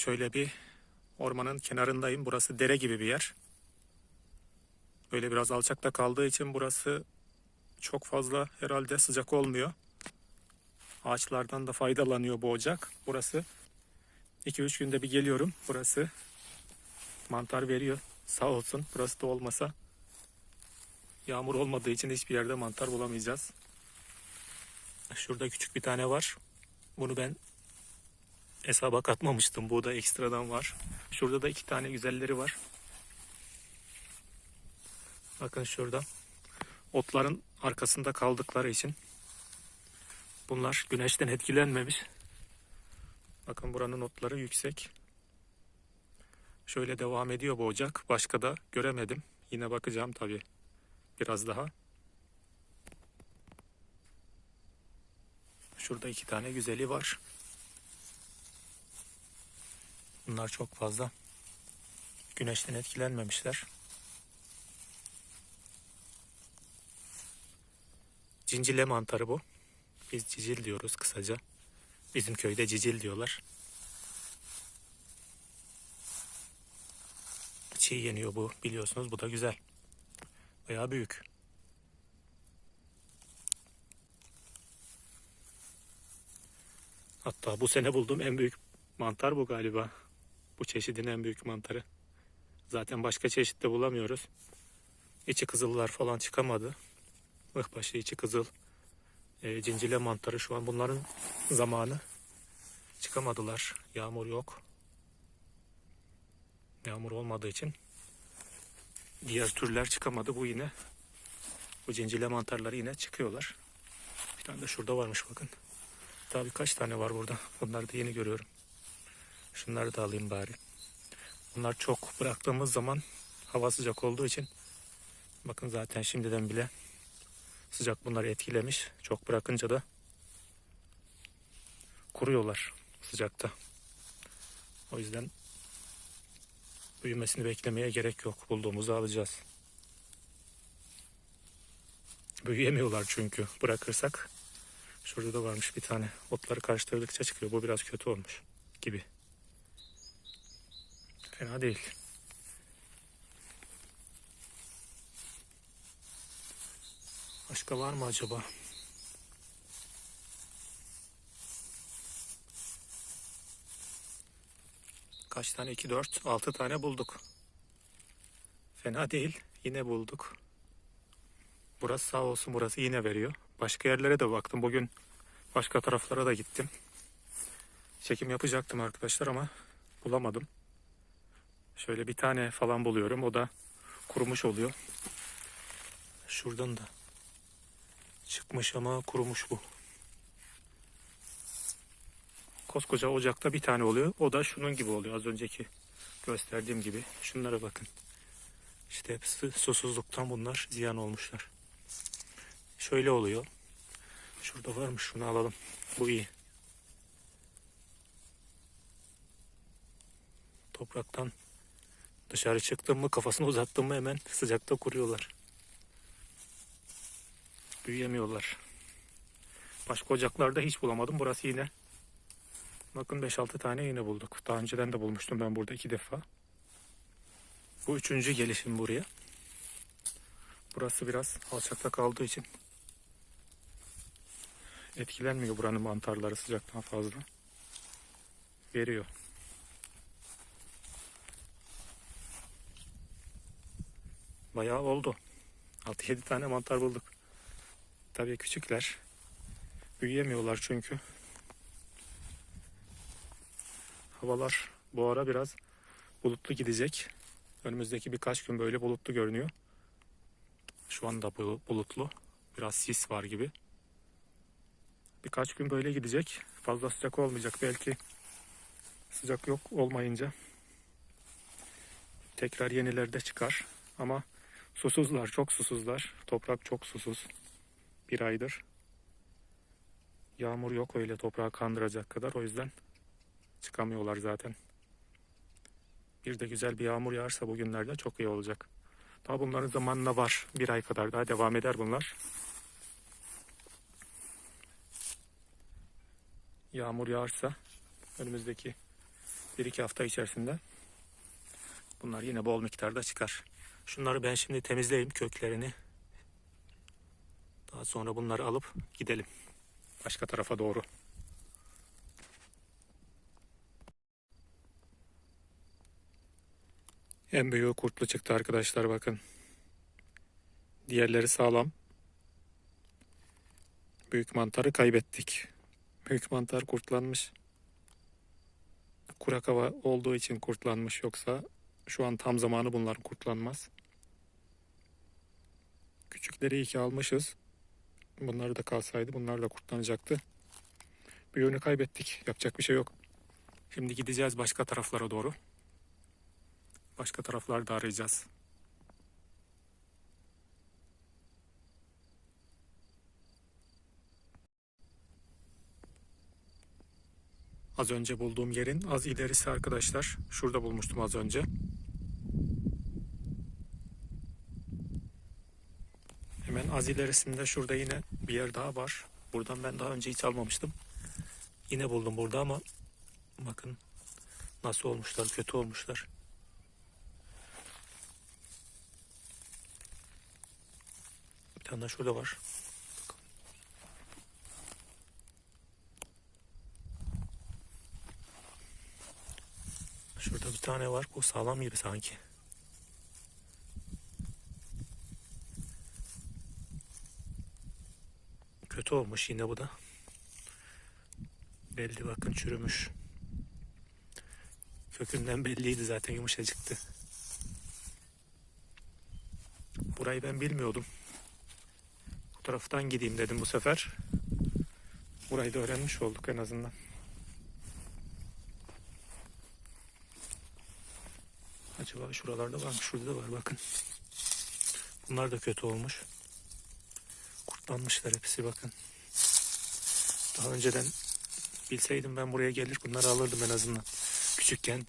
Şöyle bir ormanın kenarındayım. Burası dere gibi bir yer. Böyle biraz alçakta kaldığı için burası çok fazla herhalde sıcak olmuyor. Ağaçlardan da faydalanıyor bu ocak. Burası 2-3 günde bir geliyorum. Burası mantar veriyor. Sağ olsun. Burası da olmasa yağmur olmadığı için hiçbir yerde mantar bulamayacağız. Şurada küçük bir tane var. Bunu ben hesaba katmamıştım. Bu da ekstradan var. Şurada da iki tane güzelleri var. Bakın şurada. Otların arkasında kaldıkları için bunlar güneşten etkilenmemiş. Bakın buranın otları yüksek. Şöyle devam ediyor bu ocak. Başka da göremedim. Yine bakacağım tabii. Biraz daha. Şurada iki tane güzeli var. Bunlar çok fazla güneşten etkilenmemişler. Cincile mantarı bu. Biz cicil diyoruz kısaca. Bizim köyde cicil diyorlar. Çiğ yeniyor bu biliyorsunuz. Bu da güzel. Bayağı büyük. Hatta bu sene bulduğum en büyük mantar bu galiba. Bu çeşidin en büyük mantarı. Zaten başka çeşit de bulamıyoruz. İçi kızıllar falan çıkamadı. Ihbaşı içi kızıl. E, cincile mantarı şu an bunların zamanı. Çıkamadılar. Yağmur yok. Yağmur olmadığı için diğer türler çıkamadı. Bu yine bu cincile mantarları yine çıkıyorlar. Bir tane de şurada varmış bakın. Daha birkaç tane var burada. Bunları da yeni görüyorum. Şunları da alayım bari. Bunlar çok bıraktığımız zaman hava sıcak olduğu için bakın zaten şimdiden bile sıcak bunları etkilemiş. Çok bırakınca da kuruyorlar sıcakta. O yüzden büyümesini beklemeye gerek yok. Bulduğumuzu alacağız. Büyüyemiyorlar çünkü bırakırsak. Şurada da varmış bir tane. Otları karıştırdıkça çıkıyor. Bu biraz kötü olmuş gibi. Fena değil. Başka var mı acaba? Kaç tane? 2, 4, 6 tane bulduk. Fena değil. Yine bulduk. Burası sağ olsun burası yine veriyor. Başka yerlere de baktım. Bugün başka taraflara da gittim. Çekim yapacaktım arkadaşlar ama bulamadım. Şöyle bir tane falan buluyorum. O da kurumuş oluyor. Şuradan da çıkmış ama kurumuş bu. Koskoca ocakta bir tane oluyor. O da şunun gibi oluyor. Az önceki gösterdiğim gibi. Şunlara bakın. İşte hepsi susuzluktan bunlar ziyan olmuşlar. Şöyle oluyor. Şurada varmış şunu alalım. Bu iyi. Topraktan dışarı çıktım mı kafasını uzattım mı hemen sıcakta kuruyorlar. Büyüyemiyorlar. Başka ocaklarda hiç bulamadım. Burası yine. Bakın 5-6 tane yine bulduk. Daha önceden de bulmuştum ben burada iki defa. Bu üçüncü gelişim buraya. Burası biraz alçakta kaldığı için etkilenmiyor buranın mantarları sıcaktan fazla. Veriyor. Bayağı oldu. 6-7 tane mantar bulduk. Tabii küçükler. Büyüyemiyorlar çünkü. Havalar bu ara biraz bulutlu gidecek. Önümüzdeki birkaç gün böyle bulutlu görünüyor. Şu anda bu bulutlu. Biraz sis var gibi. Birkaç gün böyle gidecek. Fazla sıcak olmayacak belki. Sıcak yok olmayınca tekrar yenileri de çıkar. Ama susuzlar, çok susuzlar. Toprak çok susuz. Bir aydır. Yağmur yok öyle toprağı kandıracak kadar. O yüzden çıkamıyorlar zaten. Bir de güzel bir yağmur yağarsa bugünlerde çok iyi olacak. Daha bunların zamanına var. Bir ay kadar daha devam eder bunlar. Yağmur yağarsa önümüzdeki 1-2 hafta içerisinde bunlar yine bol miktarda çıkar. Şunları ben şimdi temizleyeyim köklerini. Daha sonra bunları alıp gidelim. Başka tarafa doğru. En büyüğü kurtlu çıktı arkadaşlar bakın. Diğerleri sağlam. Büyük mantarı kaybettik. Büyük mantar kurtlanmış. Kurak hava olduğu için kurtlanmış yoksa şu an tam zamanı bunların kurtlanmaz. Küçükleri iyi ki almışız. Bunları da kalsaydı bunlar da kurtlanacaktı. Büyüğünü kaybettik. Yapacak bir şey yok. Şimdi gideceğiz başka taraflara doğru. Başka taraflarda arayacağız. Az önce bulduğum yerin az ilerisi arkadaşlar. Şurada bulmuştum az önce. Hemen az ilerisinde şurada yine bir yer daha var. Buradan ben daha önce hiç almamıştım. Yine buldum burada ama bakın nasıl olmuşlar, kötü olmuşlar. Bir tane şurada var. Şurada bir tane var. Bu sağlam gibi sanki. Kötü olmuş yine bu da. Belli bakın çürümüş. Kökünden belliydi zaten yumuşacıktı. Burayı ben bilmiyordum. Bu taraftan gideyim dedim bu sefer. Burayı da öğrenmiş olduk en azından. Acaba şuralarda var mı? Şurada da var bakın. Bunlar da kötü olmuş. Kurtlanmışlar hepsi bakın. Daha önceden bilseydim ben buraya gelir bunları alırdım en azından. Küçükken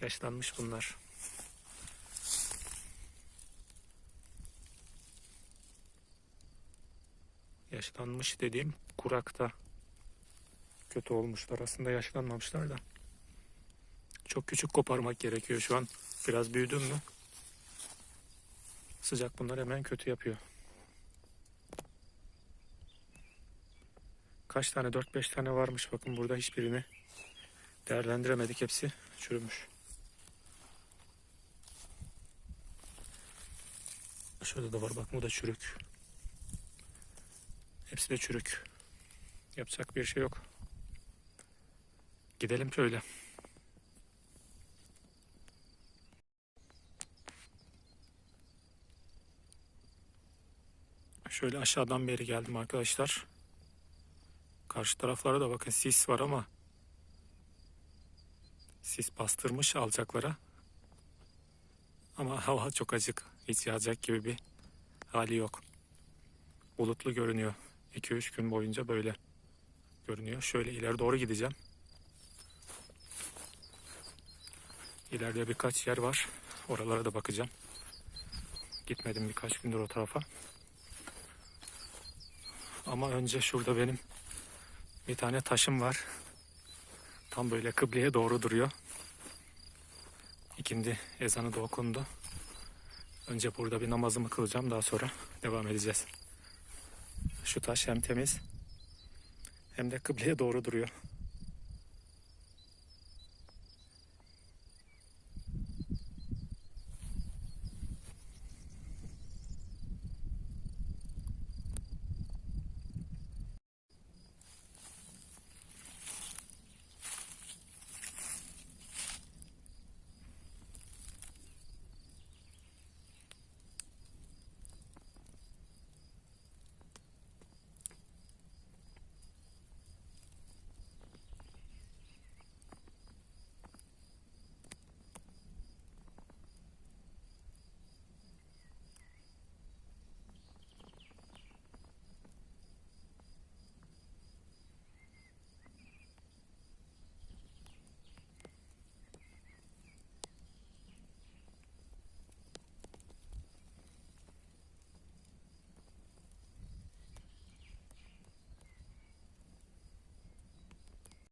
yaşlanmış bunlar. Yaşlanmış dediğim kurakta kötü olmuşlar. Aslında yaşlanmamışlar da. Çok küçük koparmak gerekiyor şu an. Biraz büyüdüm mü? Sıcak bunlar hemen kötü yapıyor. Kaç tane? 4-5 tane varmış. Bakın burada hiçbirini değerlendiremedik. Hepsi çürümüş. Şurada da var. Bak bu da çürük. Hepsi de çürük. Yapacak bir şey yok. Gidelim şöyle. Şöyle aşağıdan beri geldim arkadaşlar. Karşı taraflara da bakın sis var ama sis bastırmış alacaklara. Ama hava çok acık. Hiç yağacak gibi bir hali yok. Bulutlu görünüyor. 2-3 gün boyunca böyle görünüyor. Şöyle ileri doğru gideceğim. İleride birkaç yer var. Oralara da bakacağım. Gitmedim birkaç gündür o tarafa. Ama önce şurada benim bir tane taşım var. Tam böyle kıbleye doğru duruyor. İkindi ezanı da okundu. Önce burada bir namazımı kılacağım. Daha sonra devam edeceğiz. Şu taş hem temiz hem de kıbleye doğru duruyor.